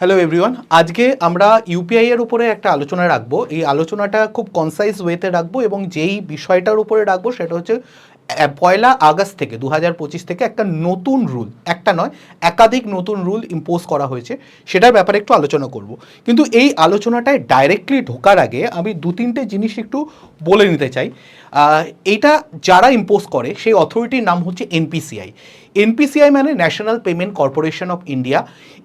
Hello everyone আজকে আমরা UPI এর উপরে একটা আলোচনা রাখব। এই আলোচনাটা খুব কনসাইজ ওয়েতে রাখব এবং যেই বিষয়টার উপরে রাখব সেটা হচ্ছে পয়লা আগস্ট থেকে দু হাজার পঁচিশ থেকে একটা নতুন রুল একটা নয়, একাধিক নতুন রুল ইম্পোজ করা হয়েছে। সেটার ব্যাপারে একটু আলোচনা করব। কিন্তু এই আলোচনাটায় ডাইরেক্টলি ঢোকার আগে আমি দু তিনটে জিনিস একটু বলে নিতে চাই। এইটা যারা ইম্পোজ করে, সেই অথরিটির নাম হচ্ছে এনপিসিআই এনপিসিআই মানে national payment corporation of India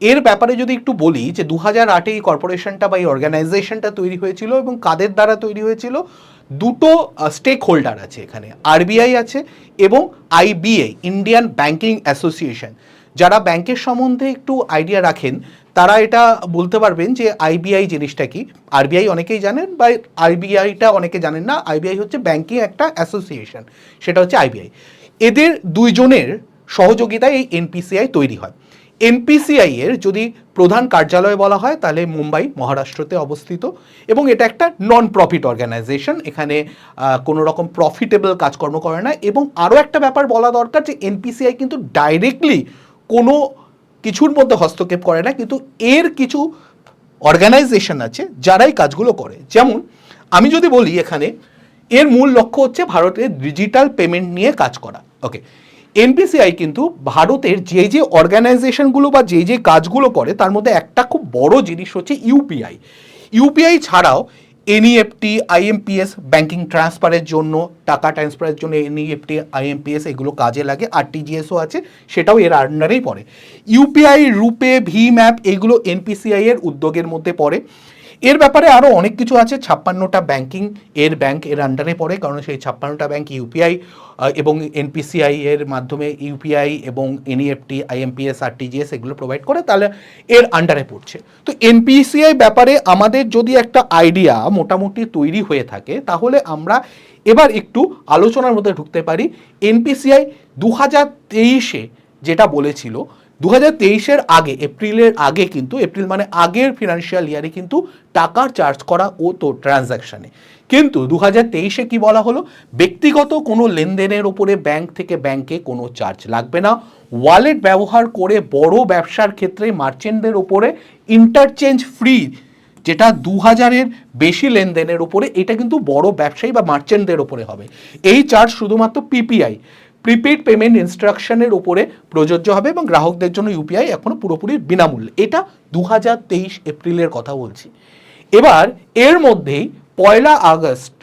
এর ব্যাপারে যদি একটু বলি যে দু হাজার আটে এই কর্পোরেশনটা বা এই অর্গানাইজেশনটা তৈরি হয়েছিল এবং কাদের দ্বারা তৈরি হয়েছিল দুটো স্টেক হোল্ডার আছে এখানে আরবিআই আছে এবং আইবিআই ইন্ডিয়ান ব্যাংকিং অ্যাসোসিয়েশন যারা ব্যাংকের সম্বন্ধে একটু আইডিয়া রাখেন, তারা এটা বলতে পারবেন যে আইবিআই জিনিসটা কি। আরবিআই অনেকেই জানেন, বা আরবিআইটা অনেকে জানেন না। আইবিআই হচ্ছে ব্যাংকিং একটা অ্যাসোসিয়েশন সেটা হচ্ছে আইবিআই এদের দুইজনের সহযোগিতায় এই এনপিসিআই তৈরি হয়। এনপিসিআই এর যদি প্রধান কার্যালয় বলা হয়, তাহলে মুম্বাই, মহারাষ্ট্রতে অবস্থিত। এবং এটা একটা নন প্রফিট অর্গানাইজেশন এখানে কোনো রকম প্রফিটেবল কাজকর্ম করে না। এবং আরও একটা ব্যাপার বলা দরকার যে এনপিসিআই কিন্তু ডাইরেক্টলি কোনো কিছুর মধ্যে হস্তক্ষেপ করে না, কিন্তু এর কিছু অর্গানাইজেশন আছে, যারাই কাজগুলো করে। যেমন, আমি যদি বলি এখানে, এর মূল লক্ষ্য হচ্ছে ভারতের ডিজিটাল পেমেন্ট নিয়ে কাজ করা। ওকে এনপিসিআই কিন্তু ভারতের যে যে অর্গানাইজেশনগুলো বা যে যে কাজগুলো করে, তার মধ্যে একটা খুব বড় জিনিস হচ্ছে ইউপিআই ইউপিআই ছাড়াও এনইএফটি আইএমপিএস ব্যাংকিং ট্রান্সফারের জন্য, টাকা ট্রান্সফারের জন্য এনইএফটি আইএমপিএস এগুলো কাজে লাগে আরটিজিএসও আছে, সেটাও এর আন্ডারেই পড়ে। ইউপিআই রূপে ভিম অ্যাপ এগুলো এনপিসিআই এর উদ্যোগের মধ্যে পড়ে। এর ব্যাপারে আরও অনেক কিছু আছে। ছাপ্পান্নটা ব্যাংকিং এর ব্যাংক এর আন্ডারে পড়ে, কারণ সেই ছাপ্পান্নটা ব্যাংক ইউপিআই এবং এনপিসিআই এর মাধ্যমে ইউপিআই এবং এনইএফটি আইএমপিএস আরটিজিএস এগুলো প্রোভাইড করে, তাহলে এর আন্ডারে পড়ছে। তো এনপিসিআই ব্যাপারে আমাদের যদি একটা আইডিয়া মোটামুটি তৈরি হয়ে থাকে, তাহলে আমরা এবার একটু আলোচনার মধ্যে ঢুকতে পারি। এনপিসিআই দু হাজার তেইশে যেটা বলেছিল দু হাজার আগে, এপ্রিলের আগে কিন্তু, এপ্রিল মানে আগের ফিনান্সিয়াল ইয়ারে কিন্তু টাকার চার্জ করা ও তো ট্রানজ্যাকশানে কিন্তু দু হাজার তেইশে কী বলা হলো? ব্যক্তিগত কোনো লেনদেনের ওপরে ব্যাংক থেকে ব্যাংকে কোনো চার্জ লাগবে না। ওয়ালেট ব্যবহার করে বড় ব্যবসার ক্ষেত্রে মার্চেন্টদের ওপরে ইন্টারচেঞ্জ ফ্রি যেটা দু হাজারের বেশি লেনদেনের উপরে এটা কিন্তু বড় ব্যবসায়ী বা মার্চেন্টদের ওপরে হবে। এই চার্জ শুধুমাত্র পিপিআই প্রিপেড পেমেন্ট ইনস্ট্রাকশনের উপরে প্রযোজ্য হবে এবং গ্রাহকদের জন্য ইউপিআই এখনও পুরোপুরি বিনামূল্যে। এটা দু হাজার তেইশ এপ্রিলের কথা বলছি। এবার এর মধ্যেই পয়লা আগস্ট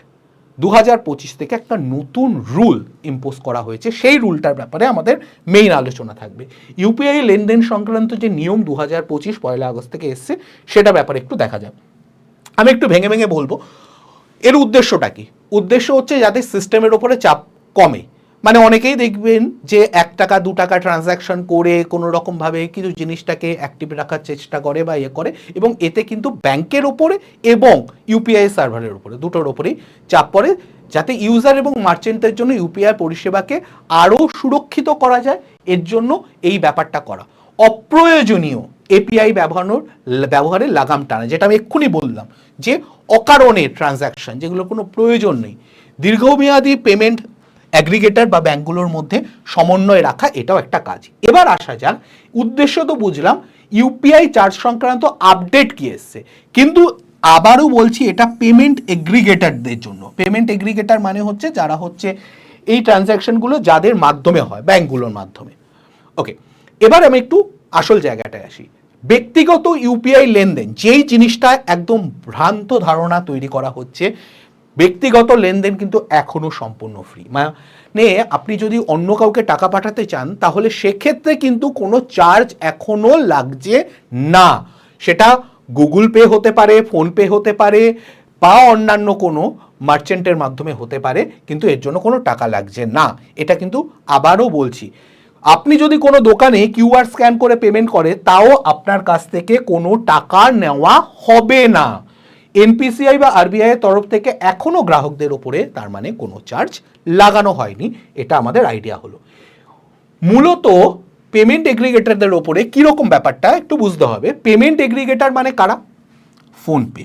দু হাজার পঁচিশ থেকে একটা নতুন রুল ইম্পোজ করা হয়েছে। সেই রুলটার ব্যাপারে আমাদের মেইন আলোচনা থাকবে। ইউপিআই লেনদেন সংক্রান্ত যে নিয়ম দু হাজার পঁচিশ পয়লা আগস্ট থেকে এসছে, সেটা ব্যাপারে একটু দেখা যাক। আমি একটু ভেঙে ভেঙে বলব। এর উদ্দেশ্যটা কি? উদ্দেশ্য হচ্ছে যাতে সিস্টেমের ওপরে চাপ কমে। মানে অনেকেই দেখবেন যে এক টাকা, দু টাকা ট্রানজ্যাকশন করে কোনো রকমভাবে কিছু জিনিসটাকে অ্যাক্টিভ রাখার চেষ্টা করে বা ইয়ে করে এবং এতে কিন্তু ব্যাংকের ওপরে এবং ইউপিআই সার্ভারের উপরে দুটোর ওপরেই চাপ পড়ে যাতে ইউজার এবং মার্চেন্টের জন্য ইউপিআই পরিষেবাকে আরও সুরক্ষিত করা যায়। এর জন্য এই ব্যাপারটা করা। অপ্রয়োজনীয় এপিআই ব্যবহারের ব্যবহারে লাগাম টানা, যেটা আমি এক্ষুনি বললাম যে অকারণে ট্রানজ্যাকশন যেগুলো কোনো প্রয়োজন নেই। দীর্ঘমেয়াদী পেমেন্ট অ্যাগ্রিগেটর বা ব্যাংকগুলোর মধ্যে সমন্বয় রাখা এটাও একটা কাজ। এবার আসা যাক, উদ্দেশ্য তো বুঝলাম ইউপিআই চার্জ সংক্রান্ত আপডেট কি এসছে? কিন্তু আবারও বলছি, এটা পেমেন্ট এগ্রিগেটরদের জন্য। পেমেন্ট এগ্রিগেটার মানে হচ্ছে যারা হচ্ছে এই ট্রানজ্যাকশনগুলো যাদের মাধ্যমে হয়, ব্যাঙ্কগুলোর মাধ্যমে। ওকে এবার আমি একটু আসল জায়গাটায় আসি। ব্যক্তিগত ইউপিআই লেনদেন, যেই জিনিসটা একদম ভ্রান্ত ধারণা তৈরি করা হচ্ছে ব্যক্তিগত লেনদেন কিন্তু এখনও সম্পূর্ণ ফ্রি মানে আপনি যদি অন্য কাউকে টাকা পাঠাতে চান, তাহলে সেক্ষেত্রে কিন্তু কোনো চার্জ এখনও লাগছে না। সেটা গুগল পে হতে পারে ফোনপে হতে পারে, বা অন্যান্য কোনো মার্চেন্টের মাধ্যমে হতে পারে, কিন্তু এর জন্য কোনো টাকা লাগছে না। এটা কিন্তু আবারও বলছি। আপনি যদি কোনো দোকানে কিউআর স্ক্যান করে পেমেন্ট করে, তাও আপনার কাছ থেকে কোনো টাকা নেওয়া হবে না। এনপিসিআই বা আরবিআই এর তরফ থেকে এখনও গ্রাহকদের ওপরে তার মানে কোনো চার্জ লাগানো হয়নি, এটা আমাদের আইডিয়া হলো। মূলত পেমেন্ট এগ্রিগেটরদের ওপরে কীরকম ব্যাপারটা একটু বুঝতে হবে। পেমেন্ট এগ্রিগেটার মানে কারা? ফোনপে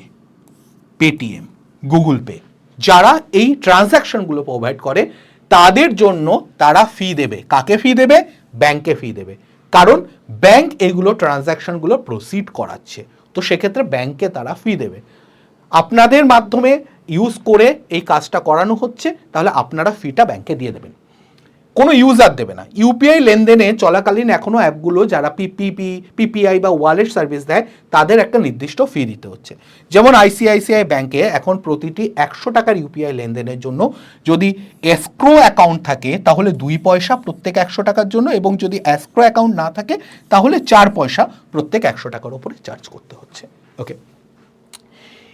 পেটিএম গুগল পে যারা এই ট্রানজ্যাকশনগুলো প্রোভাইড করে, তাদের জন্য তারা ফি দেবে। কাকে ফি দেবে? ব্যাংকে ফি দেবে। কারণ ব্যাংক এগুলো ট্রানজ্যাকশনগুলো প্রসিড করাচ্ছে। তো সেক্ষেত্রে ব্যাংকে তারা ফি দেবে। আপনাদের মাধ্যমে ইউজ করে এই কাজটা করানো হচ্ছে, তাহলে আপনারা ফিটা ব্যাংকে দিয়ে দেবেন। কোনো ইউজার দেবে না। ইউপিআই লেনদেনে চলাকালীন এখনও অ্যাপগুলো যারা পিপিপি পিপিআই বা ওয়ালেট সার্ভিস দেয়, তাদের একটা নির্দিষ্ট ফি দিতে হচ্ছে। যেমন আইসিআইসিআই ব্যাংকে এখন প্রতিটি একশো টাকার ইউপিআই লেনদেনের জন্য যদি এসক্রো অ্যাকাউন্ট থাকে, তাহলে দুই পয়সা প্রত্যেক একশো টাকার জন্য এবং যদি এসক্রো অ্যাকাউন্ট না থাকে, তাহলে চার পয়সা প্রত্যেক একশো টাকার ওপরে চার্জ করতে হচ্ছে। ওকে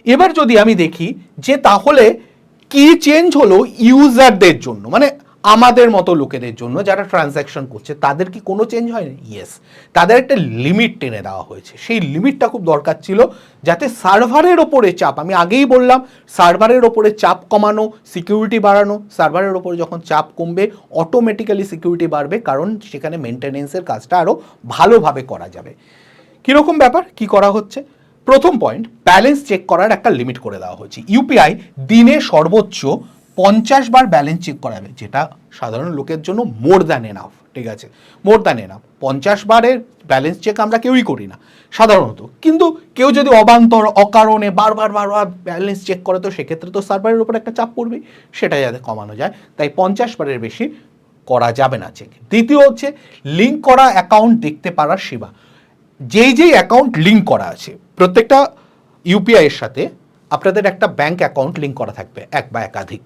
এবার যদি আমি দেখি যে তাহলে কি চেঞ্জ হলো ইউজারদের জন্য? মানে আমাদের মতো লোকেদের জন্য যারা ট্রানজ্যাকশন করছে, তাদের কি কোনো চেঞ্জ হয়নি? ইয়েস তাদের একটা লিমিট টেনে দেওয়া হয়েছে। সেই লিমিটটা খুব দরকার ছিল যাতে সার্ভারের ওপরে চাপ, আমি আগেই বললাম, সার্ভারের ওপরে চাপ কমানো সিকিউরিটি বাড়ানো, সার্ভারের ওপরে যখন চাপ কমবে অটোমেটিক্যালি সিকিউরিটি বাড়বে, কারণ সেখানে মেনটেনেন্সের কাজটা আরও ভালোভাবে করা যাবে। কীরকম ব্যাপার? কি করা হচ্ছে? প্রথম পয়েন্ট ব্যালেন্স চেক করার একটা লিমিট করে দেওয়া হয়েছে। ইউপিআই দিনে সর্বোচ্চ পঞ্চাশ বার ব্যালেন্স চেক করাবে, যেটা সাধারণ লোকের জন্য মোর দ্যান এনাফ ঠিক আছে? মোর দ্যান এনাফ পঞ্চাশ বারের ব্যালেন্স চেক আমরা কেউই করি না, সাধারণত। কিন্তু কেউ যদি অবান্তর, অকারণে বারবার বারবার ব্যালেন্স চেক করে, তো সেক্ষেত্রে তো সার্ভারের উপর একটা চাপ পড়বে সেটা যাতে কমানো যায়। তাই পঞ্চাশ বারের বেশি করা যাবে না চেক দ্বিতীয় হচ্ছে লিঙ্ক করা অ্যাকাউন্ট দেখতে পারার সেবা। যেই যেই অ্যাকাউন্ট লিঙ্ক করা আছে, প্রত্যেকটা ইউপিআই এর সাথে আপনাদের একটা ব্যাংক অ্যাকাউন্ট লিঙ্ক করা থাকবে, এক বা একাধিক,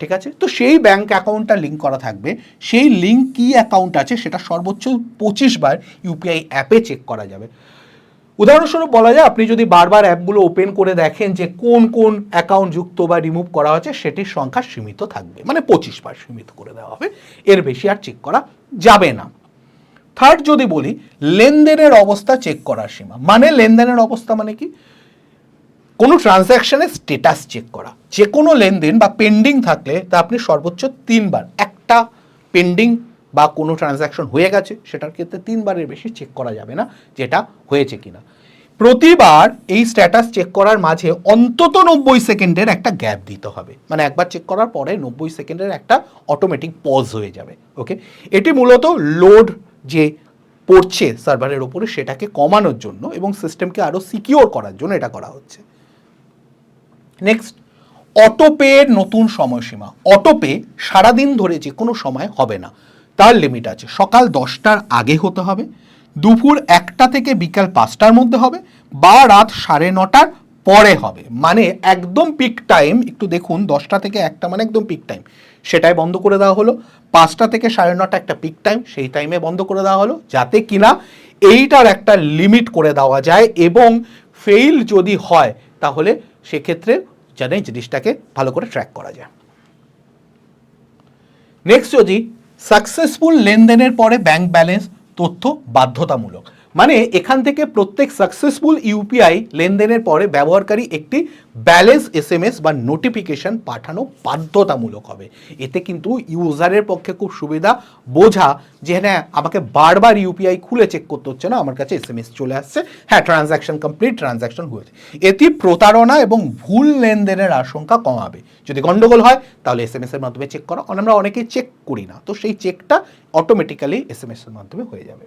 ঠিক আছে? তো সেই ব্যাংক অ্যাকাউন্টটা লিঙ্ক করা থাকবে, সেই লিঙ্ক কি অ্যাকাউন্ট আছে সেটা সর্বোচ্চ পঁচিশ বার ইউপিআই অ্যাপে চেক করা যাবে। উদাহরণস্বরূপ বলা যায়, আপনি যদি বারবার অ্যাপগুলো ওপেন করে দেখেন যে কোন কোন অ্যাকাউন্ট যুক্ত বা রিমুভ করা হয়েছে, সেটির সংখ্যা সীমিত থাকবে মানে পঁচিশ বার সীমিত করে দেওয়া হবে, এর বেশি আর চেক করা যাবে না। থার্ড যদি বলি, লেনদেনের অবস্থা চেক করার সীমা। মানে লেনদেনের অবস্থা মানে কি? কোনো ট্রানজ্যাকশনের স্টেটাস চেক করা। যে কোনো লেনদেন বা পেন্ডিং থাকলে তা আপনি সর্বোচ্চ তিনবার। একটা পেন্ডিং বা কোনো ট্রানজ্যাকশন হয়ে গেছে, সেটার ক্ষেত্রে তিনবারের বেশি চেক করা যাবে না, যেটা হয়েছে কিনা। প্রতিবার এই স্ট্যাটাস চেক করার মাঝে অন্তত নব্বই সেকেন্ডের একটা গ্যাপ দিতে হবে। মানে একবার চেক করার পরে নব্বই সেকেন্ডের একটা অটোমেটিক পজ হয়ে যাবে। ওকে এটি মূলত লোড যে পড়ছে সার্ভারের ওপরে সেটাকে কমানোর জন্য এবং সিস্টেমকে আরও সিকিওর করার জন্য এটা করা হচ্ছে। নেক্সট অটোপের নতুন সময়সীমা। অটোপে সারাদিন ধরে যে কোনো সময় হবে না। তার লিমিট আছে। সকাল দশটার আগে হতে হবে, দুপুর একটা থেকে বিকাল পাঁচটার মধ্যে হবে বা রাত সাড়ে নটার পরে হবে। মানে একদম পিক টাইম একটু দেখুন, দশটা থেকে একটা মানে একদম পিক টাইম সেটাই বন্ধ করে দেওয়া হলো। পাঁচটা থেকে সাড়ে নটা একটা পিক টাইম সেই টাইমে বন্ধ করে দেওয়া হলো, যাতে কিনা এইটার একটা লিমিট করে দেওয়া যায় এবং ফেইল যদি হয়, তাহলে সেক্ষেত্রে যেন জিনিসটাকে ভালো করে ট্র্যাক করা যায়। নেক্সট যদি সাকসেসফুল লেনদেনের পরে ব্যাংক ব্যালেন্স তথ্য বাধ্যতামূলক। মানে এখান থেকে প্রত্যেক সাকসেসফুল ইউপিআই লেনদেনের পরে ব্যবহারকারী একটি ব্যালেন্স এসএমএস বা নোটিফিকেশন পাঠানো বাধ্যতামূলক হবে। এতে কিন্তু ইউজারের পক্ষে খুব সুবিধা বোঝা যে হ্যাঁ আমাকে বারবার ইউপিআই খুলে চেক করতে হচ্ছে না, আমার কাছে এস এম এস চলে আসছে। হ্যাঁ ট্রানজ্যাকশন কমপ্লিট ট্রানজ্যাকশন হয়েছে। এটি প্রতারণা এবং ভুল লেনদেনের আশঙ্কা কমাবে। যদি গন্ডগোল হয়, তাহলে এস এম এসের মাধ্যমে চেক করা। আমরা অনেকেই চেক করি না, তো সেই চেকটা অটোমেটিক্যালি এস এম এসের মাধ্যমে হয়ে যাবে।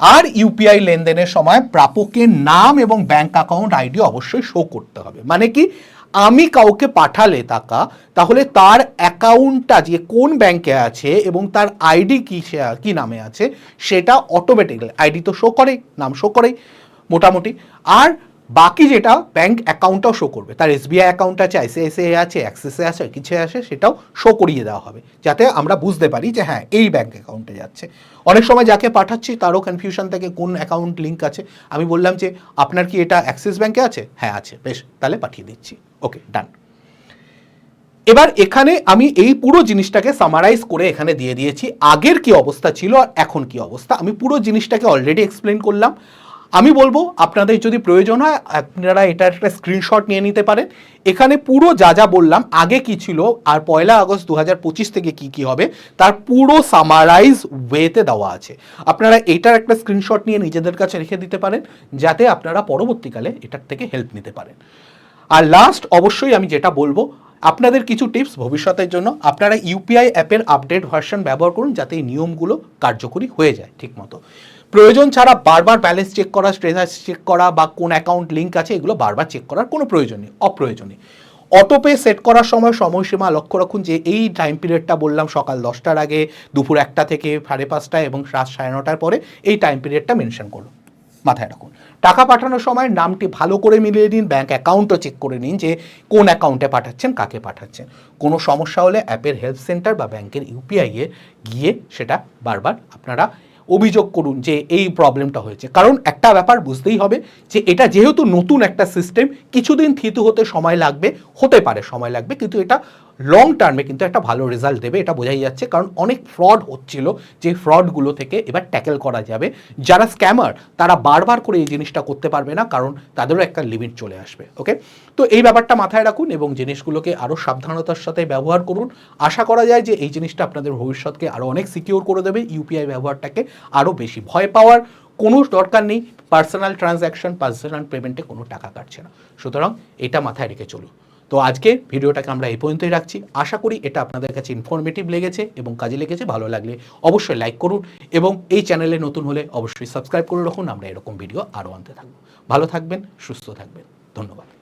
আর ইউপিআই লেনদেনের সময় প্রাপকের নাম এবং ব্যাংক অ্যাকাউন্ট আইডি অবশ্যই শো করতে হবে। মানে কি? আমি কাউকে পাঠালে টাকা, তাহলে তার অ্যাকাউন্টটা যে কোন ব্যাংকে আছে এবং তার আইডি কি সে, কী নামে আছে, সেটা অটোমেটিক্যালি আইডি তো শো করে নাম শো করে মোটামুটি। আর বাকি যেটা ব্যাংক অ্যাকাউন্টটাও শো করবে, তার এসবিআই অ্যাকাউন্ট আছে আইসিআইসিআই আছে অ্যাক্সিসে আছে, কিছু আছে, সেটাও শো করিয়ে দেওয়া হবে, যাতে আমরা বুঝতে পারি যে হ্যাঁ এই ব্যাংক অ্যাকাউন্টে যাচ্ছে। অনেক সময় যাকে পাঠাচ্ছি তারও কনফিউশন থাকে কোন অ্যাকাউন্ট লিঙ্ক আছে। আমি বললাম যে, আপনার কি এটা অ্যাক্সিস ব্যাংকে আছে? হ্যাঁ আছে। বেশ, তাহলে পাঠিয়ে দিচ্ছি। ওকে ডান এবার এখানে আমি এই পুরো জিনিসটাকে সামারাইজ করে এখানে দিয়ে দিয়েছি, আগের কি অবস্থা ছিল আর এখন কি অবস্থা। আমি পুরো জিনিসটাকে অলরেডি এক্সপ্লেন করলাম। আমি বলব, আপনাদের যদি প্রয়োজন হয়, আপনারা এটার একটা স্ক্রিনশট নিয়ে নিতে পারেন। এখানে পুরো যা যা বললাম, আগে কি ছিল আর পয়লা আগস্ট দু হাজার পঁচিশ থেকে কি কি হবে, তার পুরো সামারাইজ ওয়েতে দেওয়া আছে। আপনারা এটার একটা স্ক্রিনশট নিয়ে নিজেদের কাছে রেখে দিতে পারেন, যাতে আপনারা পরবর্তীকালে এটার থেকে হেল্প নিতে পারেন। আর লাস্ট অবশ্যই আমি যেটা বলব আপনাদের কিছু টিপস ভবিষ্যতের জন্য আপনারা ইউপিআই অ্যাপের আপডেট ভার্সন ব্যবহার করুন যাতে এই নিয়মগুলো কার্যকরী হয়ে যায় ঠিকমতো প্রয়োজন ছাড়া বারবার ব্যালেন্স চেক করা স্ট্রেটাস চেক করা বা কোন অ্যাকাউন্ট লিঙ্ক আছে এগুলো বারবার চেক করার কোনো প্রয়োজন নেই, অপ্রয়োজনীয়। অটোপে সেট করার সময় সময়সীমা লক্ষ্য রাখুন যে এই টাইম পিরিয়ডটা বললাম সকাল দশটার আগে, দুপুর একটা থেকে সাড়ে পাঁচটা এবং রাত সাড়ে নটার পরে এই টাইম পিরিয়ডটা মেনশন করুন। মাথায় রাখুন। টাকা পাঠানোর সময় নামটি ভালো করে মিলিয়ে নিন ব্যাংক অ্যাকাউন্টও চেক করে নিন যে কোন অ্যাকাউন্টে পাঠাচ্ছেন, কাকে পাঠাচ্ছেন। কোনো সমস্যা হলে অ্যাপের হেল্প সেন্টার বা ব্যাংকের ইউপিআইয়ে গিয়ে সেটা বারবার আপনারা অভিযোগ করুন যে এই প্রবলেমটা হয়েছে। কারণ একটা ব্যাপার বুঝতেই হবে যে এটা যেহেতু নতুন একটা সিস্টেম কিছুদিন থিতু হতে সময় লাগবে, হতে পারে সময় লাগবে, কিন্তু এটা লং টার্মে কিন্তু একটা ভালো রেজাল্ট দেবে, এটা বোঝাই যাচ্ছে। কারণ অনেক ফ্রড হচ্ছিল যে ফ্রডগুলো থেকে এবার ট্যাকেল করা যাবে। যারা স্ক্যামার তারা বারবার করে এই জিনিসটা করতে পারবে না, কারণ তাদেরও একটা লিমিট চলে আসবে ওকে তো এই ব্যাপারটা মাথায় রাখুন এবং জিনিসগুলোকে আরও সাবধানতার সাথে ব্যবহার করুন। আশা করা যায় যে এই জিনিসটা আপনাদের ভবিষ্যৎকে আরও অনেক সিকিওর করে দেবে ইউপিআই ব্যবহারটাকে আরও বেশি ভয় পাওয়ার। কোনো দরকার নেই পার্সোনাল ট্রানজ্যাকশন পার্সোনাল পেমেন্টে কোনো টাকা কাটছে না। সুতরাং এটা মাথায় রেখে চলুন। তো আজকে ভিডিওটাকে আমরা এই পর্যন্তই রাখছি। আশা করি এটা আপনাদের কাছে ইনফরমেটিভ লেগেছে এবং কাজে লেগেছে, ভালো লাগলে অবশ্যই লাইক করুন এবং এই চ্যানেলে নতুন হলে অবশ্যই সাবস্ক্রাইব করে রাখুন। আমরা এরকম ভিডিও আরও আনতে থাকব। ভালো থাকবেন, সুস্থ থাকবেন। ধন্যবাদ।